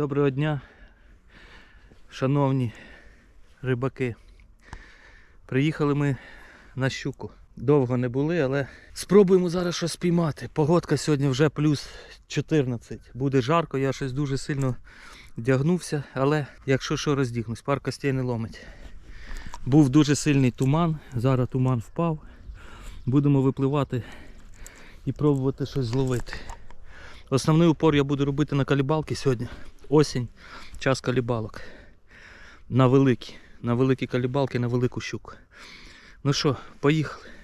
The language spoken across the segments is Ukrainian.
Доброго дня, шановні рибаки. Приїхали ми на щуку. Довго не були, але спробуємо зараз щось спіймати. Погодка сьогодні вже плюс 14. Буде жарко, я щось дуже сильно вдягнувся, але якщо що роздягнусь, пар костей не ломить. Був дуже сильний туман, зараз туман впав. Будемо випливати і пробувати щось зловити. Основний упор я буду робити на калібалки сьогодні. Осінь, час калібалок. На великі. На великі калібалки, на велику щуку. Ну що, поїхали.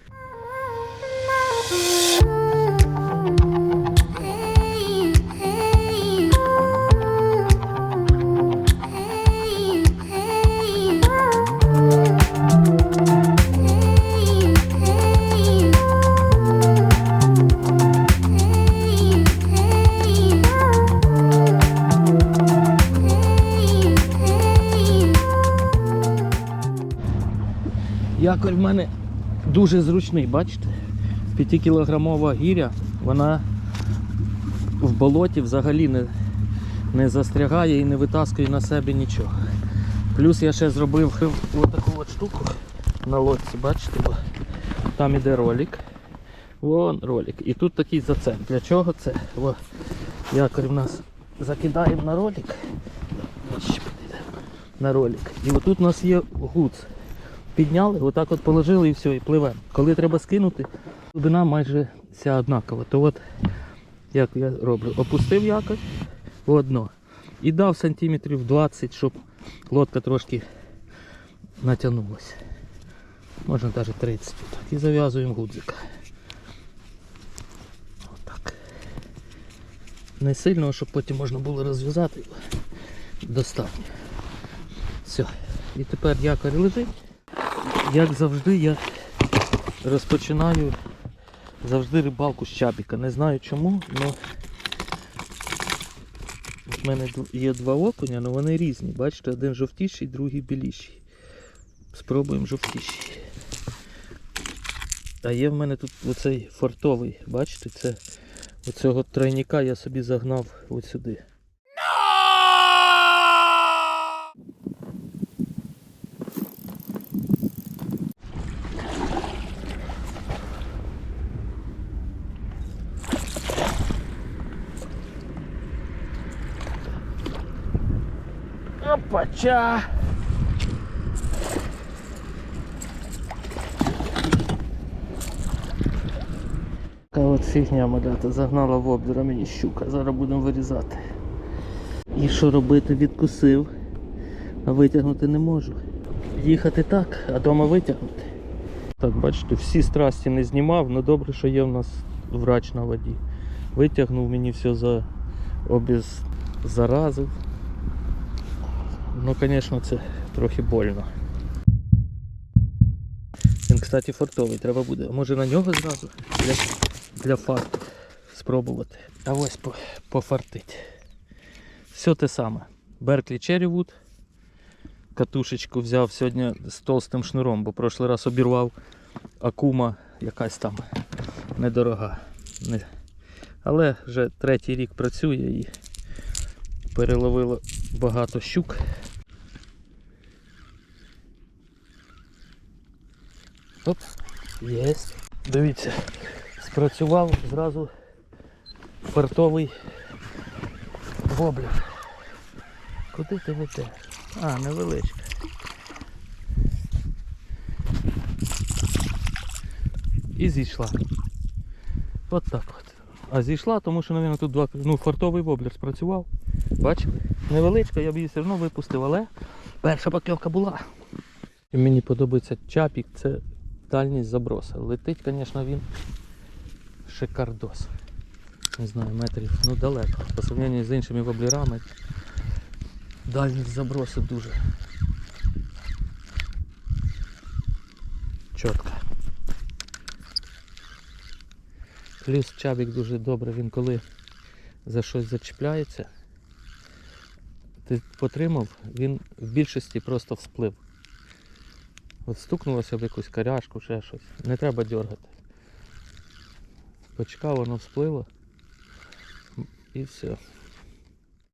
Якорь в мене дуже зручний, бачите? 5-кілограмова гіря, вона в болоті взагалі не, не застрягає і не витаскує на себе нічого. Плюс я ще зробив отаку от штуку на лодці, бачите, бо там іде ролик. Вон ролик. І тут такий зацеп. Для чого це? О, якорь в нас закидаємо на ролик. На ролик. І отут у нас є гуц підняли, отак от положили і все, і пливемо. Коли треба скинути, глибина майже вся однакова. То от як я роблю, опустив якось в одно і дав сантиметрів 20, щоб лодка трошки натягнулася. Можна навіть 30 так. І зав'язуємо гудзика. Отак. Не сильно, щоб потім можна було розв'язати. Достатньо. Все. І тепер якорь лежить. Як завжди, я розпочинаю завжди рибалку з чабіка. Не знаю чому, але в мене є два окуня, але вони різні. Бачите, один жовтіший, другий біліший. Спробуємо жовтіший. А є в мене тут оцей фортовий, бачите, це оцього тройника я собі загнав от сюди. Опача! Така от фігня малята загнала в обдура мені щука. Зараз будемо вирізати. І що робити? Відкусив, а витягнути не можу. Їхати так, а вдома витягнути. Так, бачите, всі страсті не знімав, але добре, що є в нас врач на воді. Витягнув мені все за обіз заразив. Ну, звісно, це трохи больно. Він, кстати, фартовий, треба буде. Може на нього зразу для, для фарту спробувати. А ось по, пофартить. Все те саме. Берклі Черрівуд. Катушечку взяв сьогодні з толстим шнуром, бо прошлий раз обірвав акума якась там недорога. Не. Але вже третій рік працює і переловило багато щук. Оп, єсть. Дивіться, спрацював зразу фартовий воблер. Куди ти ведеш? А, невеличка. І зійшла. От так от. А зійшла, тому що, мабуть, тут два. Ну, фартовий воблер спрацював. Бачили? Невеличка, я б її все одно випустив, але перша покльовка була. І мені подобається чапік, це дальність заброса. Летить, звісно, він шикардос. Не знаю, метрів, ну далеко. По сравненню з іншими воблерами. Дальність забросу дуже чітка. Плюс чабік дуже добре, він коли за щось зачіпляється, ти потримав, він в більшості просто всплив. От стукнулося в якусь каряшку, ще щось. Не треба дергати. Почекав, воно всплило. І все.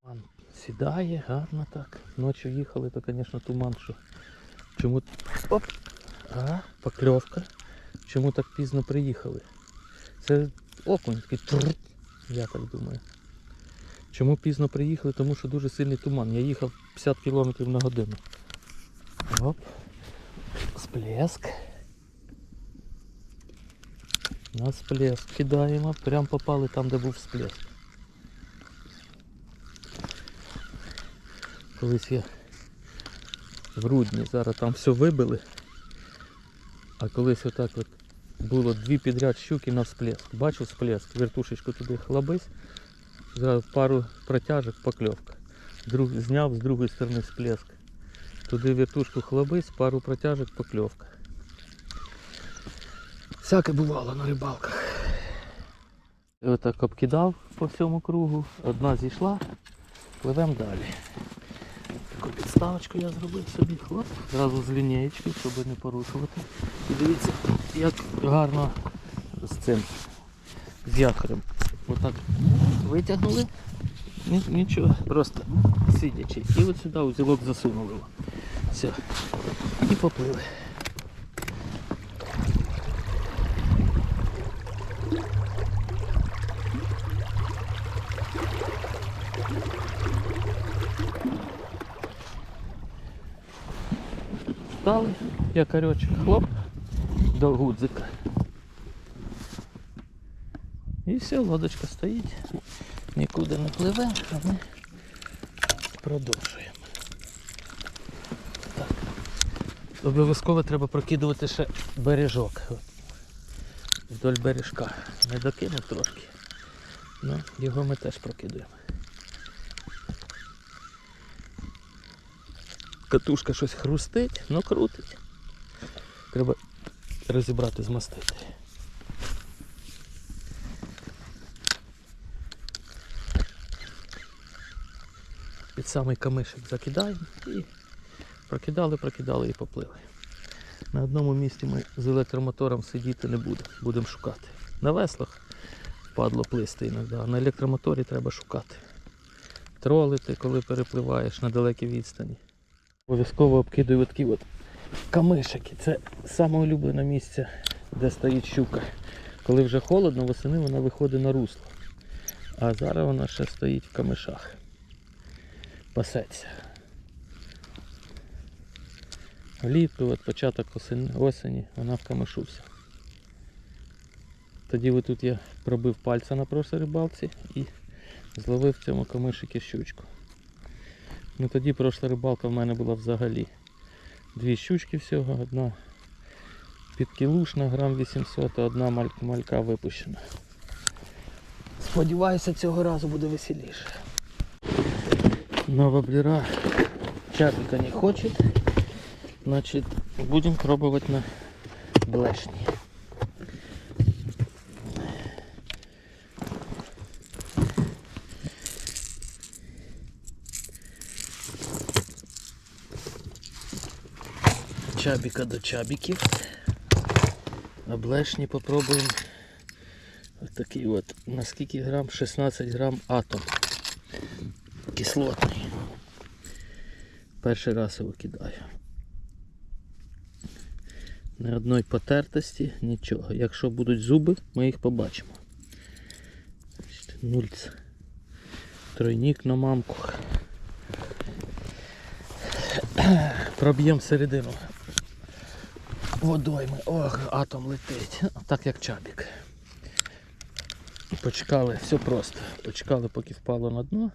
Туман сідає, гарно так. Ночі їхали, то, звісно, туман, що. Чому. Оп! А, покльовка. Чому так пізно приїхали? Це окунь такий я так думаю. Чому пізно приїхали? Тому що дуже сильний туман. Я їхав 50 км на годину. Оп. Сплеск. На всплеск кидаємо. Прям попали там, де був всплеск. Колись я в Рудні, зараз там все вибили. А колись отак от було дві підряд щуки на всплеск. Бачив всплеск, вертушечку туди хлабись, зразу пару протяжок, покльовка. Друг, зняв з другої сторони всплеск. Туди вертушку хлабись, пару протяжок, покльовка. Всяке бувало на рибалках. Отак обкидав по всьому кругу, одна зійшла, пливемо далі. Таку підставочку я зробив собі, хлоп, зразу з лінієчки, щоб не порушувати. І дивіться, як гарно з цим з якорем. Отак витягнули. Нічого, просто сидячи. І от сюди узілок засунули. Все. І поплили. Стали, якоречок, хлоп, до гудзика. І все, лодочка стоїть, нікуди не пливе, а ми продовжуємо. Так. Обов'язково треба прокидувати ще бережок. Вдоль бережка. Не докинув трошки. Ну, його ми теж прокидуємо. Катушка щось хрустить, ну крутить. Треба розібрати, змастити. Під самий камишик закидаємо і прокидали, прокидали і поплили. На одному місці ми з електромотором сидіти не будемо, будемо шукати. На веслах впадло плисти іноді, а на електромоторі треба шукати. Тролити, коли перепливаєш на далекій відстані. Обов'язково обкидаю такі от камишики. Це саме улюблене місце, де стоїть щука. Коли вже холодно, восени вона виходить на русло. А зараз вона ще стоїть в камишах. Пасеться. Влітку, от початок осені, вона в камишу вся. Тоді от тут я пробив пальця на прошлій рибалці і зловив в цьому камишики щучку. Ну тоді пройшла рибалка в мене була взагалі. Дві щучки всього, одна підкілушна, грам 800, а одна маль- малька випущена. Сподіваюся, цього разу буде веселіше. Но воблера чапика не хочет. Значит, будем пробовать на блешни. Чабіка до чабіків. А блешні попробуємо. Ось такий от. На скільки грам? 16 грам атом. Кислотний. Перший раз його кидаю. Ні одної потертості, нічого. Якщо будуть зуби, ми їх побачимо. Нульц. Тройник на мамку. Проб'ємо середину. Водойми. Ох, атом летить. Так як чабік. Почекали, все просто. Почекали, поки впало на дно.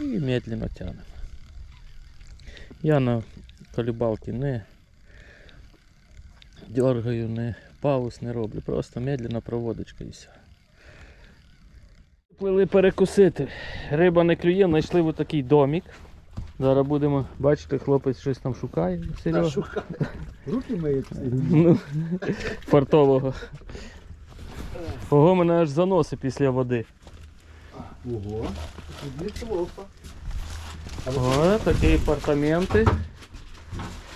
І медленно тянемо. Я на колібалки не дергаю, не пауз не роблю. Просто медленно проводочка і все. Плили перекусити. Риба не клює, знайшли ось такий домик. Зараз будемо, бачите, хлопець щось там шукає. Серйозно. шукає. Руки миють. Ну, фартового. Ого, мене аж заноси після води. Ого. Неплохо. О, такі апартаменти.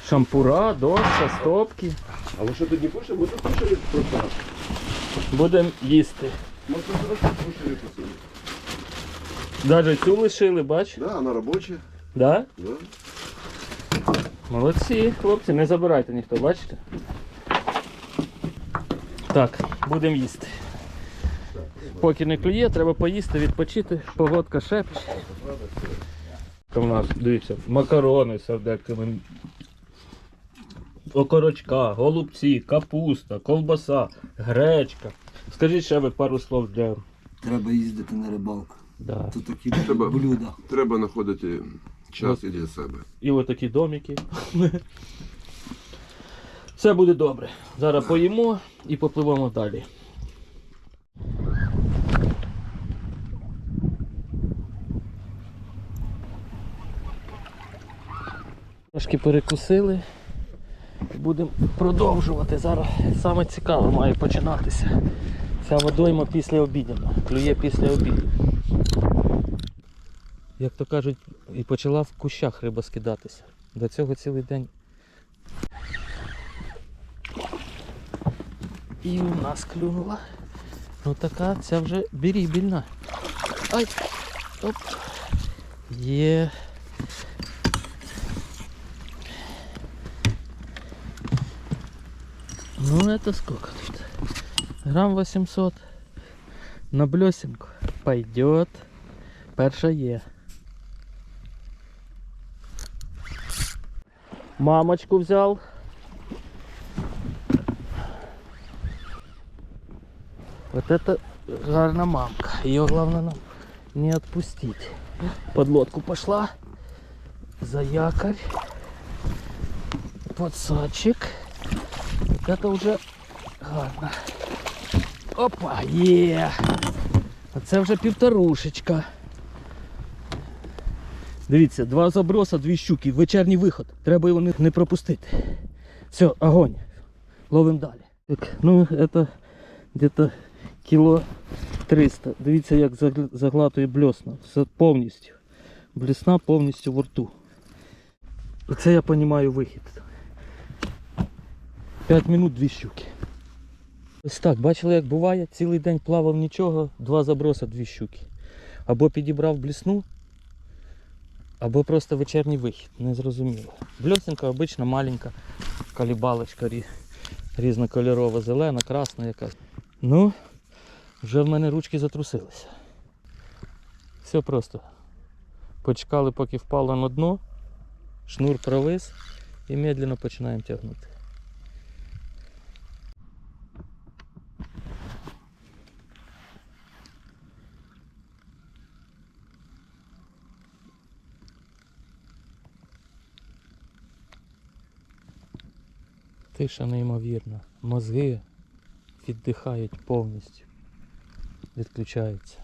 Шампура, дошка, стопки. А ви що тут не пишете? Ми тут пишемо просто. Будемо їсти. Можна зараз ручки посилити. Навіть цю лишили, бач? Да, вона робоча. Да? Да. Молодці, хлопці, не забирайте ніхто, бачите? Так, будемо їсти. Поки не клює, треба поїсти, відпочити, погодка шепче. У нас, дивіться, макарони з сердечками, окорочка, голубці, капуста, колбаса, гречка. Скажіть ще ви пару слов для. Треба їздити на рибалку. Да. Тут такі Треба. блюда. Треба знаходити час і для себе. І отакі домики. Все буде добре. Зараз поїмо і попливемо далі. Трошки перекусили. Будемо продовжувати. Зараз саме цікаве має починатися. Ця водойма після обіду. Клює після обіду. Як то кажуть, і почала в кущах риба скидатися. До цього цілий день. І у нас клюнула. Ну така, ця вже бірібільна. Ай! Оп! Є. Ну это сколько тут? Грамм 800. На блесенку. Пойдет. Перша. Мамочку взял. Вот это гарна мамка. Ее главное нам не отпустить. Под лодку пошла. За якорь. Подсадчик. Вот это уже гарно. Опа, є. Оце вже півторушечка. Дивіться, два заброса, дві щуки, вечірній виход. Треба його не, пропустити. Все, огонь. Ловим далі. Так, ну це где-то кіло 300. Дивіться, як заглатує блесна. Все повністю. Блесна повністю в рту. Оце я розумію вихід. 5 минут дві щуки. Ось так, бачили, як буває, цілий день плавав нічого, два заброса, дві щуки. Або підібрав блісну, або просто вечірній вихід, не зрозуміло. Бльосинка обична маленька, калібалочка різнокольорова, зелена, красна якась. Ну, вже в мене ручки затрусилися. Все просто. Почекали, поки впало на дно, шнур провис і медленно починаємо тягнути. Тиша неймовірна. Мозги віддихають повністю. Відключаються.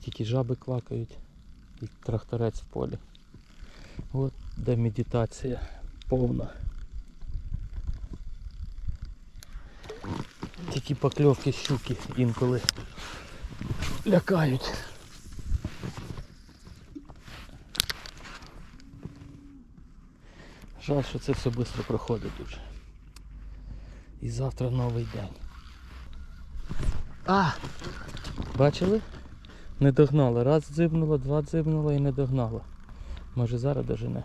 Тільки жаби квакають і тракторець в полі. От де медитація повна. Тільки покльовки щуки інколи лякають. Жаль, що це все швидко проходить дуже. І завтра новий день. А! Бачили? Не догнала. Раз дзибнула, два дзибнула і не догнала. Може зараз дожене.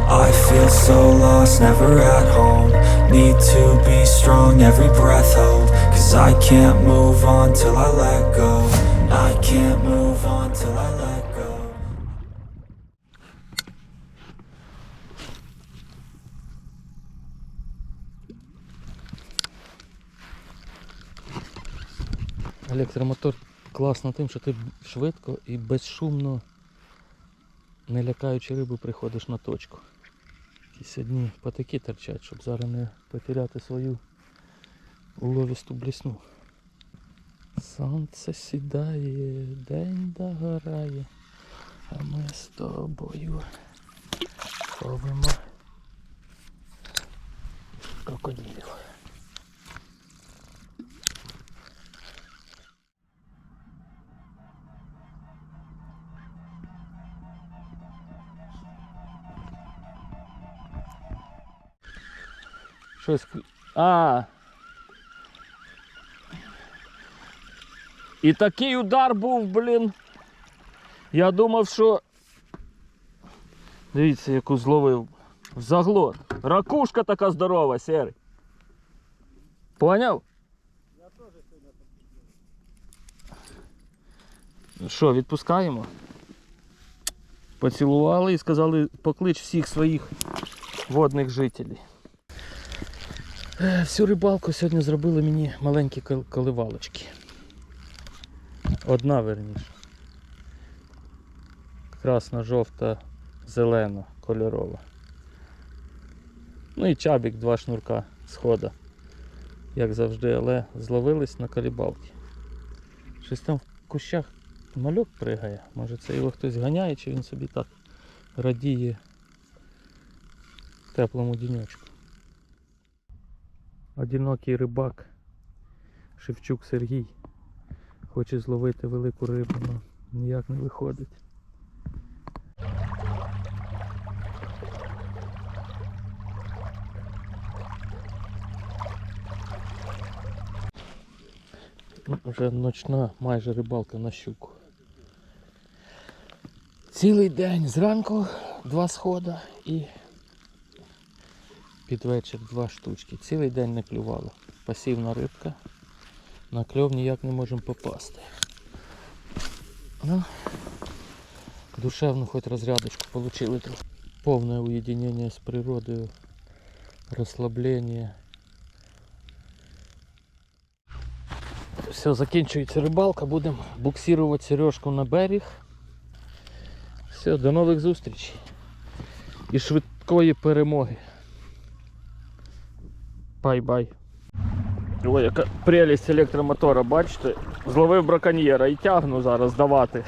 I feel so lost, never at home Need to be strong, every breath hold Cause I can't move on till I let go I can't move on till I let go Електромотор класно тим, що ти швидко і безшумно, не лякаючи рибу, приходиш на точку. Якісь одні патики торчать, щоб зараз не потеряти свою уловісту блісну. Сонце сідає, день догорає, а ми з тобою робимо крокодилів. Щось. А. І такий удар був, блін. Я думав, що. Дивіться, яку зловив. В заглот. Ракушка така здорова, серий. Поняв? Я теж сьогодні Що, відпускаємо? Поцілували і сказали, поклич всіх своїх водних жителів. Е, Всю рибалку сьогодні зробили мені маленькі коливалочки. Одна верніше. Красна, жовта, зелена, кольорова. Ну і чабік, два шнурка схода. Як завжди, але зловились на калібалки. Щось там в кущах мальок пригає. Може це його хтось ганяє, чи він собі так радіє теплому діньочку. Одинокий рибак Шевчук Сергій хоче зловити велику рибу, але ніяк не виходить. Ну, Вже ночна майже рибалка на щуку. Цілий день зранку два схода і під вечір два штучки. Цілий день не клювало. Пасівна рибка. На кльов ніяк не можемо попасти. Ну, душевну хоч розрядочку получили трохи. Повне уєдинення з природою, розслаблення. Все, закінчується рибалка, будемо буксирувати сережку на берег. Все, до нових зустрічей. І швидкої перемоги. Бай-бай. Ой, яка прелість електромотора, бачите? Зловив браконьєра і тягну зараз давати.